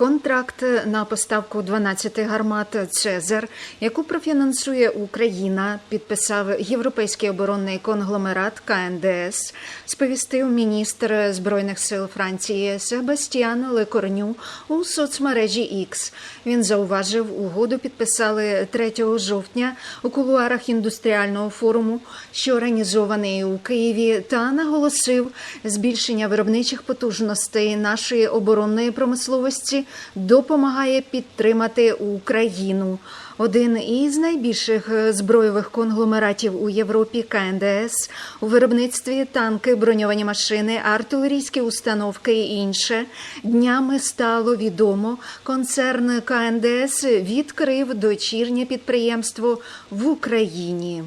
Контракт на поставку 12 гармат Цезар, яку профінансує Україна, підписав європейський оборонний конгломерат КНДС, сповістив міністр збройних сил Франції Себастьян Лекорню у соцмережі X. Він зауважив, угоду підписали 3 жовтня у кулуарах індустріального форуму, що організований у Києві, та наголосив збільшення виробничих потужностей нашої оборонної промисловості допомагає підтримати Україну. Один із найбільших збройових конгломератів у Європі КНДС у виробництві танки, броньовані машини, артилерійські установки і інше днями стало відомо. Концерн КНДС відкрив дочірнє підприємство в Україні.